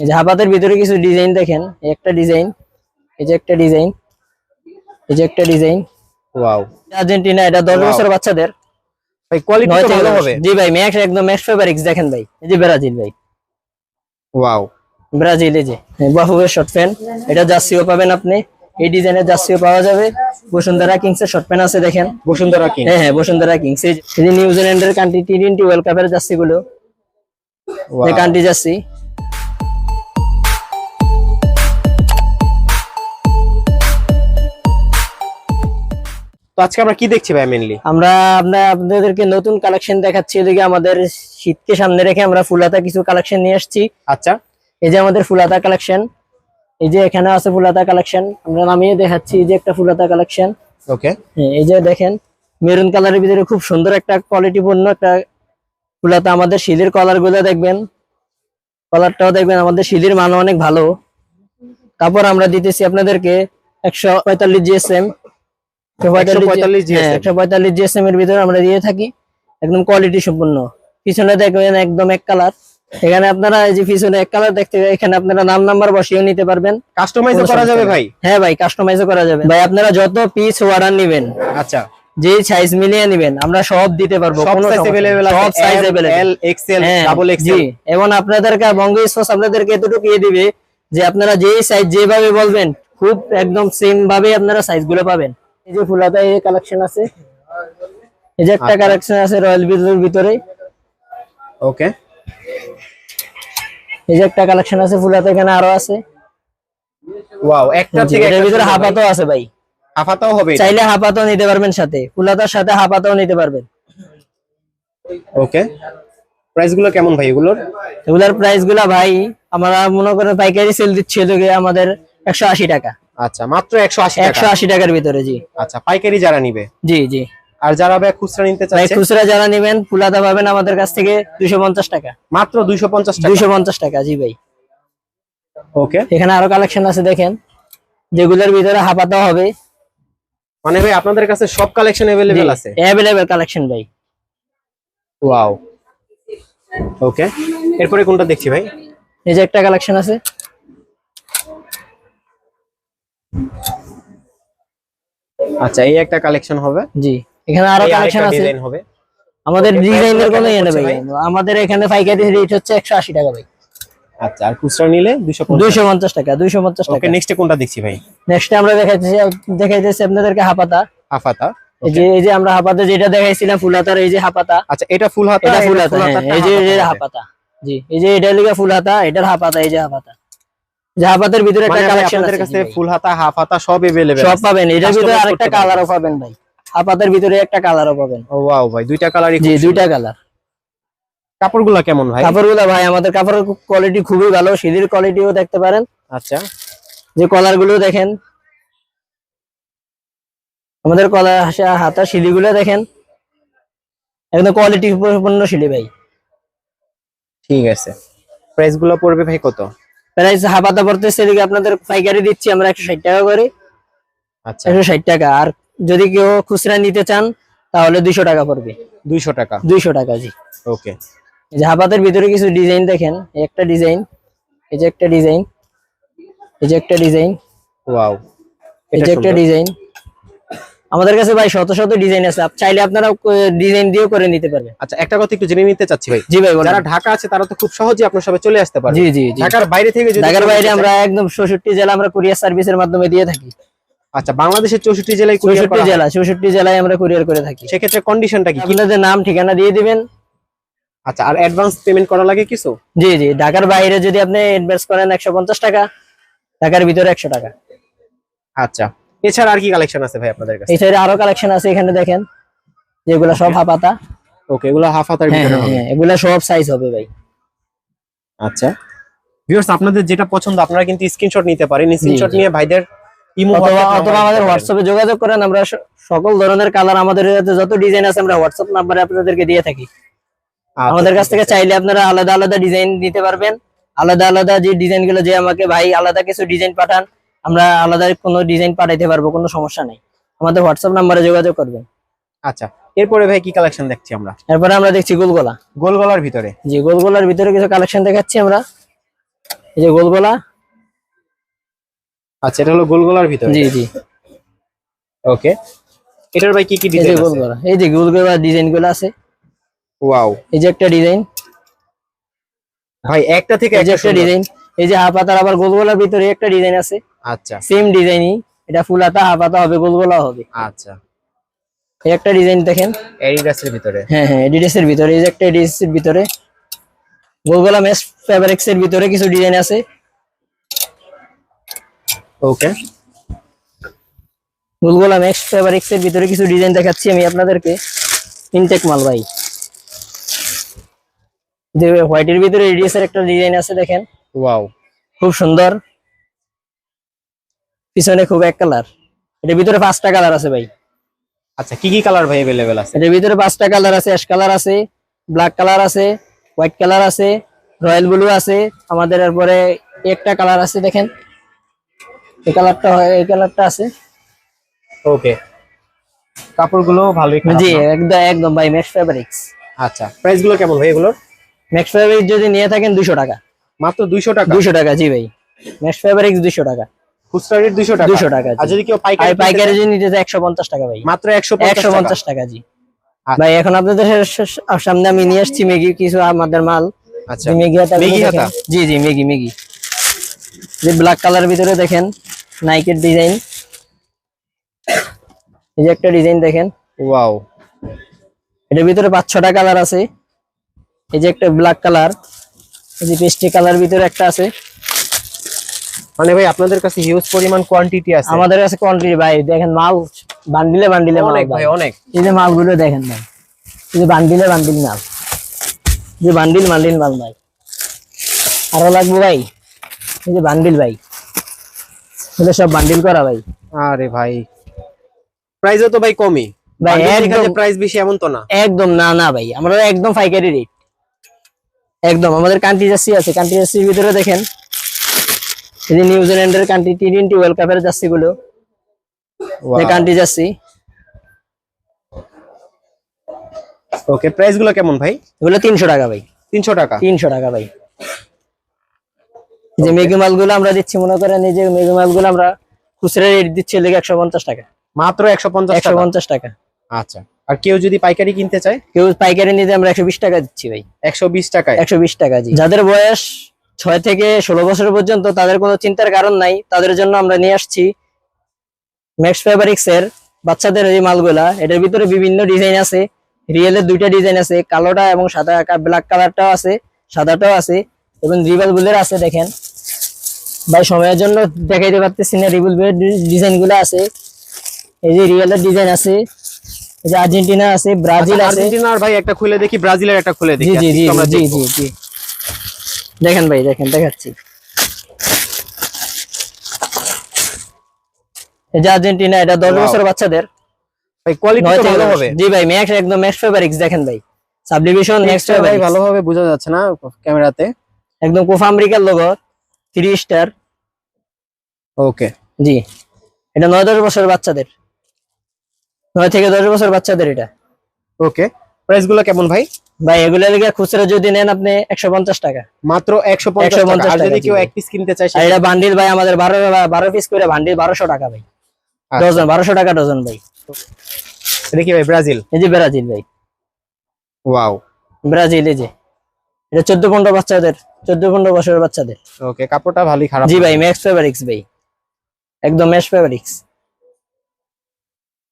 এই যে হাফাতের ভিতরে কিছু ডিজাইন দেখেন একটা ডিজাইন এই যে একটা ডিজাইন এই যে একটা ডিজাইন ওয়াও আর্জেন্টিনা এটা দশ Wow. বছর বাচ্চাদের। ভাই কোয়ালিটি তো ভালো হবে। জি ভাই ম্যাক্স একদম ম্যাক্স ফেভারিক্স দেখেন ভাই। এই যে ব্রাজিল ভাই। ওয়াও ব্রাজিল এই যে। বাহুবের শর্ট প্যান্ট এটা জার্সিও পাবেন আপনি। এই ডিজাইনের জার্সিও পাওয়া যাবে। বসুন্ধরা কিংস এর শর্ট প্যান্ট আছে দেখেন। বসুন্ধরা কিং হ্যাঁ হ্যাঁ বসুন্ধরা কিংস এই যে- নিউজিল্যান্ডের কান্ট্রি টি টোয়েন্টি ওয়ার্ল্ড কাপের জার্সি গুলো কান্ট্রি জার্সি। আজকে আমরা কি দেখছি ভাই মেনলি আমরা আপনার আপনাদেরকে নতুন কালেকশন দেখাচ্ছি। এদিকে আমাদের শীতকে সামনে রেখে আমরা ফুলাতা কিছু কালেকশন নিয়ে আসছি। আচ্ছা। এই যে আমাদের ফুলাতা কালেকশন এই যে এখানে আছে ফুলাতা কালেকশন আমরা নামিয়ে দেখাচ্ছি এই যে একটা ফুলাতা কালেকশন ওকে এই যে দেখেন মেরুন কালারের ভিতরে খুব সুন্দর একটা কোয়ালিটি পূর্ণ একটা ফুলাতা। আমাদের শিলের কলারগুলো দেখবেন। কলারটাও দেখবেন আমাদের শিলের মান অনেক ভালো। তারপর আমরা দিতেছি আপনাদেরকে একশো পঁয়তাল্লিশ জিএসএম 145 GSM হ্যাঁ, আমরা দিয়ে থাকি। একদম কোয়ালিটি সম্পূর্ণ। পিছনে দেখবেন একদম এক কালার এখানে আপনারা যে পিছনে এক কালার দেখতে এখানে আপনারা নাম নাম্বার বসিয়ে নিতে পারবেন। কাস্টমাইজ করা যাবে ভাই? হ্যাঁ ভাই কাস্টমাইজ করা যাবে। ভাই আপনারা যত পিস আচ্ছা। যে সাইজ মিলিয়ে আমরা সব দিতে পারব হ্যাঁ, এবং আপনাদেরকে বঙ্গ আপনাদেরকে এতটুকু ইয়ে দিবে যে আপনারা যেই সাইজ যেভাবে বলবেন খুব একদম সেম ভাবে আপনারা সাইজগুলো পাবেন। এই যে ফুলাতা এই কালেকশন আছে। এই যে একটা আচ্ছা। কালেকশন আছে রয়্যাল ভিতরের ভিতরে। ওকে এই যে একটা কালেকশন আছে ফুলাতা এখানে আরও আছে। ওয়াও একটা থেকে একটা ভিতরে সুন্দর ভাই। হাফাতো আছে ভাই। হাফাতাও হবে চাইলে হাফাতো নিতে পারবেন সাথে। ফুলাতার সাথে হাফাতো নিতে পারবেন। ওকে প্রাইসগুলো কেমন ভাই এগুলোর? এগুলার প্রাইসগুলা ভাই আমরা মনে করেন পাইকারি সেল দিচ্ছি আমাদের একশো আশি টাকা। আচ্ছা মাত্র একশো আশি একশো টাকা আশি টাকার ভিতরে জি আচ্ছা পাইকারি যারা নিবে জি জি আর যারা ভাই খুচরা নিতে ভাই চাচ্ছে খুচরা যারা নেবেন ফুলাতা পাবেন আমাদের কাছ থেকে দুশো পঞ্চাশ টাকা মাত্র দুইশো পঞ্চাশ টাকা দুশো পঞ্চাশ টাকা জি ভাই ওকে এখানে আরো কালেকশন আছে দেখেন যেগুলোর ভিতরে হাফাতা হবে মানে ভাই আপনাদের কাছে সব কালেকশন अवेलेबल আছে অ্যাভেলেবেল কালেকশন ভাই ওয়াও ওকে এরপরে কোনটা দেখছি ভাই এই যে একটা কালেকশন আছে আচ্ছা এই একটা কালেকশন হবে। জি এখানে আরও কালেকশন আছে। ডিজাইন হবে। আমাদের ডিজাইনের কোনো ইয়ে নেই? আমাদের এখানে পাইকারি রেট হচ্ছে একশো আশি টাকা ভাই। আচ্ছা আর খুচরা নিলে দুইশো দুইশো পঞ্চাশ টাকা দুইশো পঞ্চাশ ওকে নেক্সটে কোনটা দেখছি ভাই? নেক্সটে আমরা দেখাইতেছি দেখাইতেছি আপনাদেরকে হাপাতা। হাফাতা এই যে এই যে আমরা হাপাতা যেটা দেখাইছিলাম ফুলাতার এই যে হাপাতা। আচ্ছা এটা ফুল হাতা এটা ফুল হাতা হ্যাঁ, এই যে এই যে হাপাতা। জি এই যে এটা লিখা ফুল হাতা এটার হাপাতা এই যে হাপাতা। যে হাপাতের ভিতরে একটা মানে ভাই কালেকশন আপনাদের আছে কাছে ফুল হাতা হাফ হাতা সব अवेलेबल সব পাবেন এটার ভিতরে Customize আরেকটা করতে পারবেন। কালারও পাবেন ভাই হাপাতের ভিতরে একটা কালারও পাবেন ও ওয়াও ভাই দুইটা কালারই জি দুইটা কালার কাপড়গুলো কেমন ভাই কাপড়গুলো ভাই আমাদের কাপড়ের কোয়ালিটি খুবই ভালো সিলির কোয়ালিটিও দেখতে পারেন আচ্ছা যে কলার গুলো দেখেন আমাদের কলার হাতা শিলিগুলো দেখেন একদম কোয়ালিটি পূর্ণ শিলি ভাই ঠিক আছে প্রাইস গুলো পড়বে ভাই কত প্রাইস হাফাতা পড়তেছে এদিকে আপনাদের পাইকারি দিচ্ছি আমরা একশো ষাট টাকা করে। আচ্ছা। একশো ষাট টাকা। আর যদি কেউ খুচরা নিতে চান তাহলে দুইশো টাকা পড়বে। দুইশো টাকা? দুইশো টাকা জি। ওকে। এই যে হাফাতের ভিতরে কিছু ডিজাইন দেখেন এই একটা ডিজাইন এই যে একটা ডিজাইন এই যে একটা ডিজাইন। ওয়াও। এই যে একটা ডিজাইন। আমাদের কাছে ভাই শত শত ডিজাইন আছে। চাইলে আপনারা ডিজাইন দিয়েও করে নিতে পারবেন। আচ্ছা একটা কথা একটু জেনে নিতে চাচ্ছি ভাই। জি ভাই। যারা ঢাকা আছে তারা তো খুব সহজেই আপনার সবাই চলে আসতে পারে জি জি ঢাকার বাইরে থেকে যদি ঢাকার বাইরে আমরা একদম চৌষট্টি জেলা আমরা কুরিয়ার সার্ভিসের মাধ্যমে দিয়ে থাকি। আচ্ছা বাংলাদেশের চৌষট্টি জেলায় কুরিয়ার চৌষট্টি। জেলা চৌষট্টি জেলায় আমরা কুরিয়ার করে থাকি। সেক্ষেত্রে কন্ডিশনটা কি? আপনাদের নাম ঠিকানা দিয়ে দিবেন। আচ্ছা আর অ্যাডভান্স পেমেন্ট করা লাগে কিছু? জি জি ঢাকার বাইরে যদি আপনি ইনভেস্ট করেন একশো পঞ্চাশ টাকা ঢাকার ভিতরে একশো টাকা। আচ্ছা। এছাড়া আর কি কালেকশন আছে ভাই আপনাদের কাছে? সাইডে আরও কালেকশন আছে এখানে দেখেন যেগুলো সব হাপাতা ওকে এগুলো হাফ হাতার হ্যাঁ ভিতরে হ্যাঁ হবে। হ্যাঁ এগুলা সব সাইজ হবে ভাই। আচ্ছা। ভিউয়ার্স আপনাদের যেটা পছন্দ আপনারা কিন্তু স্ক্রিনশট নিতে পারেন। স্ক্রিনশট। নিয়ে ভাইদের ইমো অথবা আমাদের হোয়াটসঅ্যাপে যোগাযোগ করেন আমরা সকল ধরনের কালার আমাদের যত ডিজাইন আছে আমরা হোয়াটসঅ্যাপ নাম্বারে আপনাদেরকে দিয়ে থাকি। আচ্ছা, আমাদের কাছ থেকে চাইলে আপনারা আলাদা আলাদা ডিজাইন দিতে পারবেন। আলাদা আলাদা যে ডিজাইনগুলো যে আমাকে ভাই আলাদা কিছু ডিজাইন পাঠান আমরা আলাদা কোনো ডিজাইন পাঠাইতে পারব কোনো সমস্যা নেই। আমাদের হোয়াটসঅ্যাপ নাম্বারে যোগাযোগ করবেন। আচ্ছা এরপরে ভাই কি কালেকশন দেখছি আমরা? এরপরে আমরা দেখছি গোলগোলা। গোল গলার ভিতরে। জি গোলগোলার ভিতরে কিছু কালেকশন দেখাচ্ছি আমরা। এই যে গোলগোলা। আচ্ছা এটা হলো গোলগোলার ভিতরে। জি জি। ওকে এটার ভাই কি কি ডিজাইন আছে? গোলগোলা। এই যে গোলগোলা ডিজাইনগুলো আছে। ওয়াও এই যে একটা ডিজাইন ভাই একটা থেকে এই যে একটা একটা ডিজাইন এই যে হাফ হাতার আবার গোলগোলার ভিতরে একটা ডিজাইন আছে। আচ্ছা। সেম ডিজাইনই এটা ফুল হাতা হাফ হাতা হবে গোলগোলা হবে। আচ্ছা। এই একটা ডিজাইন দেখেন। এডিডাসের ভিতরে? হ্যাঁ হ্যাঁ এডিডাস এর ভিতরে। এই যে একটা এডিডাস এর ভিতরে। গোলগোলা মেস ফেব্রিক্স এর ভিতরে কিছু ডিজাইন আছে। ওকে গোলগোলা ম্যাক্স ফেব্রিক্স এর ভিতরে কিছু ডিজাইন দেখাচ্ছি আমি আপনাদেরকে। ইনটেক মাল ভাই। যে হোয়াইটের ভিতরে এডিএস এর একটা ডিজাইন আছে দেখেন। ওয়াও খুব সুন্দর পিছনে খুব এক কালার এটার ভিতরে পাঁচটা কালার আছে ভাই আচ্ছা কি কি কালার ভাই अवेलेबल আছে এটার ভিতরে পাঁচটা কালার আছে অ্যাশ কালার আছে ব্ল্যাক কালার আছে হোয়াইট কালার আছে রয়্যাল ব্লু আছে আমাদের এরপরে একটা কালার আছে দেখেন এই কালারটা হয় এই কালারটা আছে ওকে কাপড়গুলো ভালোই খারাপ জি না। একদম একদম ভাই ম্যাক্স ফেব্রিক্স আচ্ছা প্রাইস গুলো কেমন ভাই এগুলোর ম্যাক্স ফেব্রিক্স যদি নিয়ে থাকেন দুশো টাকা মাত্র 200 টাকা? দুশো টাকা জি ভাই। ম্যাক্স ফেব্রিক্স দুশো টাকা। খুচরা রেট 200 টাকা? 200 টাকা, আর যদি কেউ পাইকারি পাইকারি যদি নিতে চায় একশো পঞ্চাশ টাকা ভাই। মাত্র 150 একশো টাকা? পঞ্চাশ টাকা জি। আচ্ছা। ভাই এখন আপনাদের সামনে আমি নিয়ে আসছি মেগি কিছু আমাদের মাল। আচ্ছা। মেগি হাতা মেগি হাতা? জি জি মেগি মেগি যে ব্ল্যাক কালার ভিতরে দেখেন নাইকের ডিজাইন এই যে একটা ডিজাইন দেখেন। ওয়াও এটার ভিতরে পাঁচ ছটা কালার আছে। এই যে একটা ব্ল্যাক কালার যে পেস্টি কালার ভিতরে একটা আছে। মানে ভাই আপনাদের কাছে হিউজ পরিমাণ কোয়ান্টিটি আছে। আমাদের কাছে কোয়ান্টিটি ভাই দেখেন মাল বান্ডিলে বান্ডিলে অনেক ভাই অনেক। এই যে মালগুলো দেখেন ভাই। এই যে বান্ডিলে বান্ডিল মাল। যে বান্ডিল বান্ডিল মাল ভাই। আরও লাগবে ভাই। এই যে বান্ডিল ভাই। এগুলো সব বান্ডিল করা ভাই। আরে ভাই। প্রাইসও তো ভাই কমই। ভাই। প্রাইস বেশি এমন তো না। একদম না না ভাই। আমরা একদম পাইকারি রেট একদম আমাদের কান্ট্রি জার্সি আছে কান্ট্রি জার্সির ভিতরে দেখেন এই যে নিউজিল্যান্ডের কান্ট্রি টি টোয়েন্টি ওয়ার্ল্ড কাপের জার্সি গুলো কান্ট্রি জার্সি। ওকে প্রাইসগুলো কেমন ভাই? এগুলো তিনশো টাকা ভাই। তিনশো টাকা? তিনশো টাকা ভাই। এই যে মেঘি মালগুলো আমরা দিচ্ছি মনে করেন এই যে মেঘি মালগুলো আমরা খুচরা রেট দিচ্ছি লেগে একশো পঞ্চাশ টাকা। মাত্র একশো পঞ্চাশ একশো টাকা পঞ্চাশ টাকা। আচ্ছা। আর কেউ যদি পাইকারি কিনতে চায়? কেউ পাইকারি নিতে আমরা একশো বিশ টাকা দিচ্ছি ভাই। একশো টাকায়? একশো টাকা জি। যাদের বয়স ছয় থেকে ষোলো বছর পর্যন্ত তাদের কোনো চিন্তার কারণ নাই। তাদের জন্য আমরা নিয়ে আসছি ম্যাক্স ফেব্রিক্স এর বাচ্চাদের এই মালগুলা। এটার ভিতরে বিভিন্ন ডিজাইন আছে। রিয়েলের দুইটা ডিজাইন আছে। কালোটা এবং সাদা ব্ল্যাক কালারটাও আছে সাদাটাও আছে এবং রিভাল বুলের আছে দেখেন। ভাই সময়ের জন্য দেখাইতে পারতেছি না রিবুল বুলের ডিজাইনগুলো আছে। এই যে রিয়েলের ডিজাইন আছে। যে আর্জেন্টিনা আছে ব্রাজিল আছে। আর্জেন্টিনার ভাই একটা খুলে দেখি ব্রাজিলের একটা খুলে দেখি জি জি জি জি জি দেখেন ভাই দেখেন দেখাচ্ছি। এই যে আর্জেন্টিনা এটা দশ Wow. বছর বাচ্চাদের। ভাই কোয়ালিটি তো ভালো। হবে। জি ভাই ম্যাক্স একদম ম্যাক্স ফেভারিক্স দেখেন ভাই। সাবডিভিশন Texture ভাই ভালোভাবে বোঝা যাচ্ছে না ক্যামেরাতে। একদম কোফা আমেরিকার লোগো থ্রি স্টার ওকে জি। এটা নয় দশ বছর বাচ্চাদের। নয় থেকে দশ বছর বাচ্চাদের এটা। ওকে প্রাইসগুলো কেমন ভাই? ভাই এগুলো লেগে খুচরা যদি নেন আপনি একশো পঞ্চাশ টাকা। মাত্র একশো পঞ্চাশ 150 টাকা আর যদি কেউ এক পিস কিনতে চায় আর এটা বান্ডিল ভাই আমাদের বারো বারো পিস করে বান্ডিল বারোশো টাকা ভাই। আচ্ছা। ডজন বারোশো টাকা ডজন ভাই। এটা কি ভাই ব্রাজিল। এই যে ব্রাজিল ভাই। ওয়াও ব্রাজিল এই যে। এটা চোদ্দ পনেরো বাচ্চাদের চোদ্দ পনেরো বছরের বাচ্চাদের। ওকে কাপড়টা ভালোই খারাপ জি ভাই ম্যাক্স ফেভারিক্স ভাই। একদম ম্যাক্স ফেভারিক্স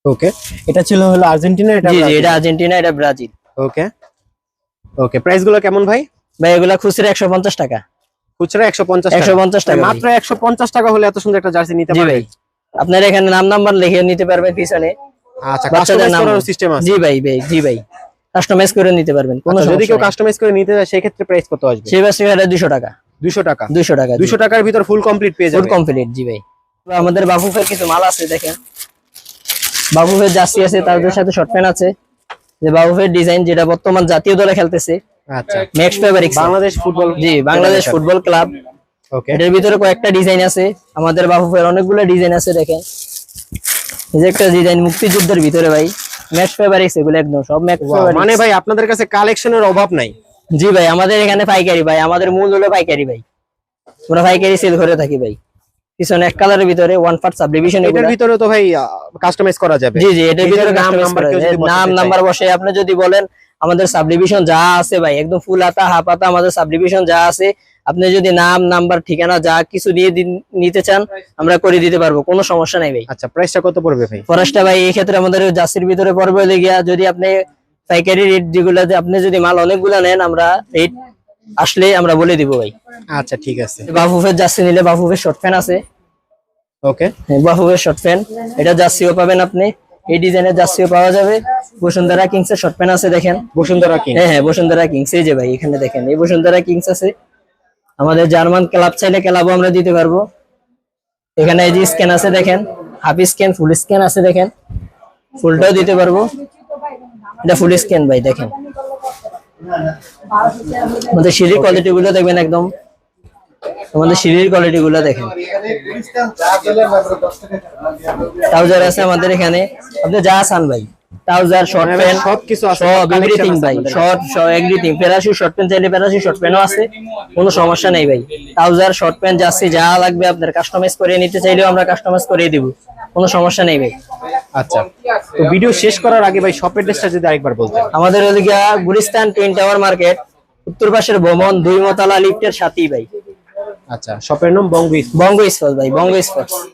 ওকে এটা ছিল হলো আর্জেন্টিনা এটা জি এটা আর্জেন্টিনা এটা ব্রাজিল। ওকে ওকে প্রাইসগুলো কেমন ভাই? ভাই এগুলা খুচরা একশো পঞ্চাশ টাকা। খুচরা একশো পঞ্চাশ একশো পঞ্চাশ টাকা মাত্র একশো পঞ্চাশ টাকা হলে এত সুন্দর একটা জার্সি নিতে জি পারবে? ভাই। আপনার এখানে নাম নাম্বার লিখে নিতে পারবেন পিছনে। আচ্ছা বাচ্চাদের কাস্টমাইজ নাম। করার সিস্টেম আছে। জি ভাই ভাই জি ভাই। কাস্টমাইজ করে নিতে পারবেন কোনো আচ্ছা, যদি কেউ কাস্টমাইজ করে নিতে চায় সেই ক্ষেত্রে প্রাইস কত আসবে? সেই বাসে এটা দুশো টাকা। দুশো টাকা। দুশো টাকা দুশো টাকার ভিতর ফুল কমপ্লিট পেয়ে ফুল যাবে। কমপ্লিট জি ভাই। আমাদের বাফুফের কিছু মাল আছে দেখেন। বাফুফের জার্সি আছে তাদের সাথে শর্ট প্যান্ট আছে। যে বাফুফের ডিজাইন যেটা বর্তমান জাতীয় দলে খেলতেছে আচ্ছা। ম্যাক্স ফেভারিক্স বাংলাদেশ ফুটবল জি বাংলাদেশ ফুটবল ক্লাব ওকে এটার ভিতরে কয়েকটা ডিজাইন আছে আমাদের বাফুফের অনেকগুলো ডিজাইন আছে দেখেন। এই যে একটা ডিজাইন মুক্তিযুদ্ধের ভিতরে ভাই ম্যাক্স ফেভারিক্স এগুলো একদম সব ম্যাক্স মানে ভাই আপনাদের কাছে কালেকশনের অভাব নাই? জি ভাই আমাদের এখানে পাইকারি ভাই আমাদের মূল হলো পাইকারি ভাই। আমরা পাইকারি সেল করে থাকি ভাই। পিছনে এক কালারের ভিতরে ওয়ান পার্ট সাবডিভিশন এটার ভিতরে তো ভাই কাস্টমাইজ করা যাবে। জি জি এটার ভিতরে নাম নাম নাম্বার বসে আপনি যদি বলেন আমাদের সাবডিভিশন যা আছে ভাই একদম ফুল আতা হাফ আতা আমাদের সাবডিভিশন যা আছে আপনি যদি নাম নাম্বার ঠিকানা যা কিছু দিয়ে নিতে চান আমরা করে দিতে পারব কোনো সমস্যা নাই ভাই। আচ্ছা প্রাইসটা কত পড়বে ভাই? ফরেস্টটা ভাই এই ক্ষেত্রে আমাদের জার্সির ভিতরে পড়বে গিয়া যদি আপনি পাইকারি রেট যেগুলো আপনি যদি মাল অনেকগুলো নেন আমরা রেট আসলে আমরা বলে দিব ভাই। আচ্ছা ঠিক আছে। বাফুফের জার্সি নিলে বাফুফের শর্ট প্যান্ট আছে। ওকে। বাফুফের শর্ট প্যান্ট এটা জার্সিও পাবেন আপনি। এই ডিজাইনের জার্সিও পাওয়া যাবে। বসুন্ধরা কিংস এর শর্ট প্যান্ট আছে দেখেন। বসুন্ধরা কিং হ্যাঁ হ্যাঁ বসুন্ধরা কিংস। এই যে ভাই এখানে দেখেন। এই বসুন্ধরা কিংস আছে। আমাদের জার্মান ক্লাব চাইলে ক্লাবও আমরা দিতে পারব। এখানে এই যে স্ক্যান আছে দেখেন। হাফ স্ক্যান ফুল স্ক্যান আছে দেখেন। ফুলটাও দিতে পারব। এটা ফুল স্ক্যান ভাই দেখেন। আমাদের সিঁড়ির কোয়ালিটি গুলো দেখবেন একদম। আমাদের সিঁড়ির কোয়ালিটি গুলো দেখেন। ট্রাউজার আছে আমাদের এখানে। আপনি যা চান ভাই ট্রাউজার শর্ট প্যান্ট সবকিছু আছে, সব সব এভরিথিং ভাই আমাদের। Short everything parachute short pant চাইলে প্যারাশু শর্ট প্যান্টও আছে কোনো সমস্যা নেই ভাই। ট্রাউজার শর্ট প্যান্ট যাচ্ছে যা লাগবে আপনার কাস্টমাইজ করে নিতে চাইলেও আমরা কাস্টমাইজ করে দিব কোনো সমস্যা নেই ভাই। আচ্ছা তো ভিডিও শেষ করার আগে ভাই শপের ড্রেসটা যদি আরেকবার বলতেন। আমাদের ওদিকে গুলিস্তান টুইন টাওয়ার মার্কেট উত্তর পাশের ভবন দুই মতলা লিফটের সাথেই ভাই। আচ্ছা শপের নাম বঙ্গ বঙ্গ স্পোর্টস ভাই বঙ্গ স্পোর্টস।